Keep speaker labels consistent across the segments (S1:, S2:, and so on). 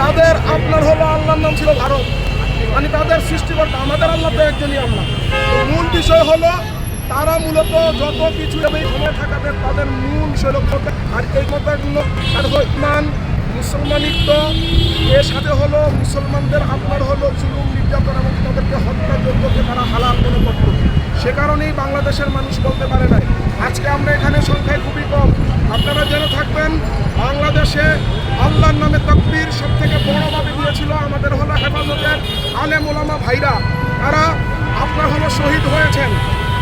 S1: তাদের আপনার হলো আল্লাহর নাম ছিল ভারত মানে তাদের সৃষ্টিকর্তা, আমাদের আল্লাহ তো একজনই আল্লাহ। মূল বিষয় হলো, তারা মূলত যত কিছু সময় থাকাতে তাদের মূল লক্ষ্য আর এই কথাগুলো আর ইমান, মুসলমানিত্ব, এর সাথে হলো মুসলমানদের আপনার হলো জুলুম, নির্যাতন এবং তাদেরকে হত্যাযোগ্যকে তারা হালাল মনে করত। সে কারণেই বাংলাদেশের মানুষ বলতে পারে নাই, আজকে আমরা এখানে সংখ্যায় খুবই ভাইরা, তারা আপনার হলো শহীদ হয়েছেন।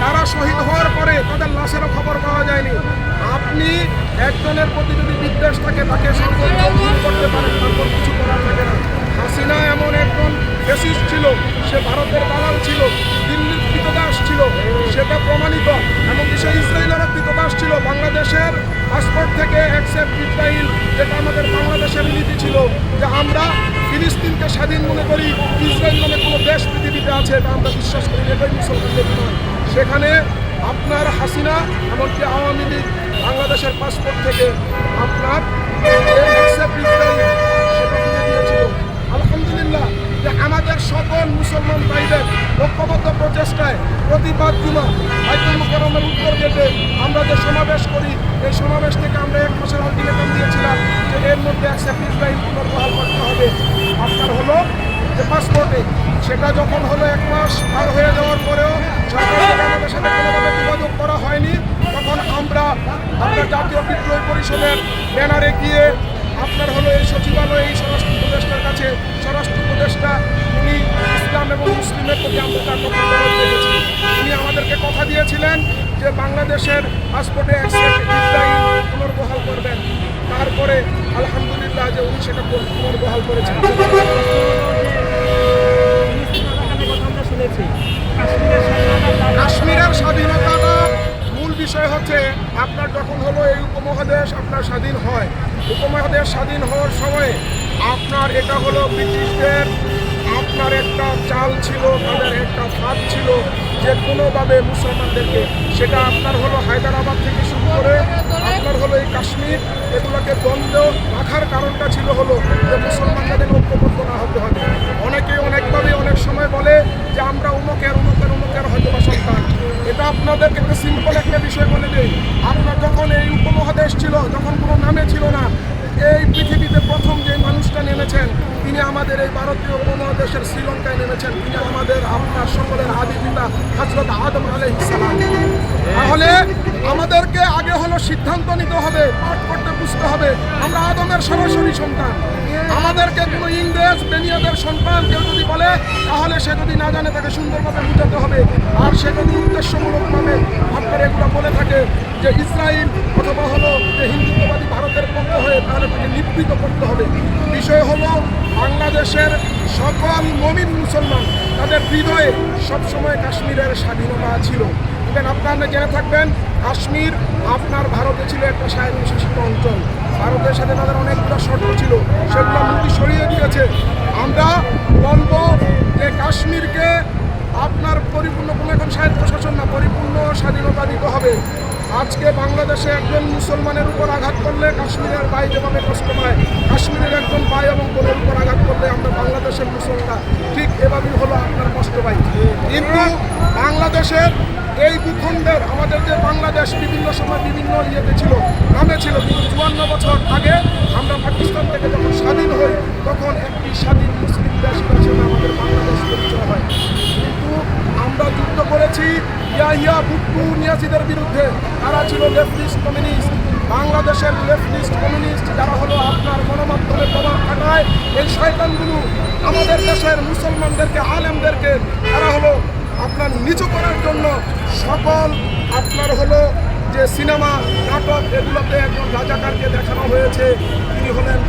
S1: তারা শহীদ হওয়ার পরে তাদের লাশেরও খবর পাওয়া যায়নি। আপনি একজনের প্রতি যদি বিদ্বেষ থাকে, তাকে করতে পারেন, তারপর কিছু করার থাকে না। হাসিনা এমন একজন ফেসিস ছিল, সে ভারতের দালাল ছিল, দিল্লির কৃতদাস ছিল, সেটা প্রমাণিত। এমনকি সে ইসরায়েলেরও কৃতদাস ছিল। বাংলাদেশের পাসপোর্ট থেকে অ্যাকসেপ্ট ইসরায়েল যেটা আমাদের বাংলাদেশের নীতি ছিল, যে আমরা ফিলিস্তিনকে স্বাধীন মনে করি, ইসরায়েল নামে কোনো দেশ পৃথিবীতে আছে, এটা আমরা বিশ্বাস করি এটাই মুসলমানদের নয় সেখানে আপনার হাসিনা, এমনকি আওয়ামী লীগ, বাংলাদেশের পাসপোর্ট থেকে আপনার সেটা তুলে দিয়েছিল। আলহামদুলিল্লাহ, যে আমাদের সকল মুসলমান ভাইদের ঐক্যবদ্ধ প্রচেষ্টায় প্রতিবাদ জুমা বাইতুল মুকাররমের উত্তর গেটে আমরা যে সমাবেশ করি, এই সমাবেশ থেকে আমরা এক মাসের আলটিমেটাম দিয়েছিলাম যে এর মধ্যে অ্যাকসেপ্ট ইসরায়েল পুনর্বহাল করতে হবে। আপনার হলো যে পাসপোর্টে সেটা যখন হলো এক মাস পার হয়ে যাওয়ার পরেও সরকার যোগাযোগ করা হয়নি, তখন আমরা আপনার জাতীয় বিপ্লবী পরিষদের ব্যানারে গিয়ে আপনার হলো এই সচিবালয়, এই স্বরাষ্ট্র উপদেষ্টার কাছে, স্বরাষ্ট্র উপদেষ্টা উনি ইসলাম এবং মুসলিমের প্রতি আমরা তার উনি আমাদেরকে কথা দিয়েছিলেন যে বাংলাদেশের পাসপোর্টে পুনর্বহাল করবেন। তারপরে আলহামদুলিল্লাহ সেটা পুনর্বহাল করেছেন। কাশ্মীরের স্বাধীনতাটা মূল বিষয় হচ্ছে, আপনার যখন হলো এই উপমহাদেশ, আপনার স্বাধীন হয়। উপমহাদেশ স্বাধীন হওয়ার সময় আপনার এটা হলো ব্রিটিশদের, আপনার একটা চাল ছিল, তাদের একটা ফাঁদ ছিল যে কোনোভাবে মুসলমানদেরকে, সেটা আপনার হলো হায়দ্রাবাদ থেকে শুরু করে আপনার হলো এই কাশ্মীর এগুলোকে দ্বন্দ্ব রাখার কারণটা ছিল হলো যে মুসলমানদের ঐক্যবদ্ধ না হতে হবে অনেকেই অনেকভাবে অনেক সময় বলে যে আমরা উমুকের উমুকের উমুকের হয়তো বা সন্তান এটা আপনাদেরকে একটা সিম্পল একটা বিষয় বলে দিই। আমরা যখন এই উপমহাদেশ ছিল যখন কোনো নামে ছিল না। এই পৃথিবীতে প্রথম যে মানুষটা নেমেছেন, তিনি আমাদের এই ভারতীয় উপমহাদেশের শ্রীলঙ্কায় নেমেছেন। তিনি আমাদের আপনার সকলের আদি পিতা হজরত আদম আলাইসালাম তাহলে আমাদেরকে আগে হলো সিদ্ধান্ত নিতে হবে, পাঠ করতে বুঝতে হবে। আমরা সরাসরি সন্তান। আমাদেরকে কোনো ইংরেজ বেনিয়াদের সন্তান কেউ যদি বলে, তাহলে সে যদি না জানে, তাকে সুন্দরভাবে বুঝাতে হবে। আর সে যদি উদ্দেশ্যমূলকভাবে আপনার এগুলো বলে থাকে যে ইসরায়েল অথবা হলো যে হিন্দুত্ববাদী ভারতের পক্ষ হয়ে, তাহলে তাকে নিবৃত করতে হবে। বিষয় হলো, বাংলাদেশের সকল মমিন মুসলমান, তাদের হৃদয়ে সবসময় কাশ্মীরের স্বাধীনতা ছিল। ইভেন আপনারা জেনে থাকবেন। কাশ্মীর আপনার ভারতে ছিল একটা স্বায়ত্তশাসিত অঞ্চল। ভারতের সাথে তাদের অনেকগুলো শর্ত ছিল, সেগুলো মুক্তি সরিয়ে দিয়েছে। আমরা বলব যে কাশ্মীরকে আপনার পরিপূর্ণ কোনো এখন স্বায়ত্তশাসন না, পরিপূর্ণ স্বাধীনতা দিতে হবে। আজকে বাংলাদেশে একজন মুসলমানের উপর আঘাত করলে কাশ্মীরের ভাই যেভাবে কষ্ট পায়, কাশ্মীরের একজন ভাই এবং বোনের উপর আঘাত করলে আমরা বাংলাদেশের মুসলমান। ঠিক এভাবেই হলো আপনার কষ্ট পাই কিন্তু বাংলাদেশের এই ভূখণ্ডের আমাদের যে বাংলাদেশ বিভিন্ন সময় বিভিন্ন ইয়েতে ছিল, নামে ছিল, কিন্তু চুয়ান্ন বছর আগে আমরা পাকিস্তান থেকে যখন স্বাধীন হই, তখন একটি স্বাধীন মুসলিম দেশ হিসেবে আমাদের বাংলাদেশ পরিচয় হয়। কিন্তু আমরা যুদ্ধ করেছি ইয়াহিয়া ভুট্টু নিয়াসিদের বিরুদ্ধে। তারা ছিল লেফটিস্ট কমিউনিস্ট বাংলাদেশের লেফটিস্ট কমিউনিস্ট যারা হলো আপনার গণমাধ্যমে প্রভাব খাটায়, এই শয়তানগুলো আমাদের দেশের মুসলমানদেরকে, আলেমদেরকে, তারা হলো আপনার নিচু করার জন্য সকল আপনার হলো যে সিনেমা, নাটক, এগুলোতে একজন রাজাকারকে দেখানো হয়েছে। তিনি হলেন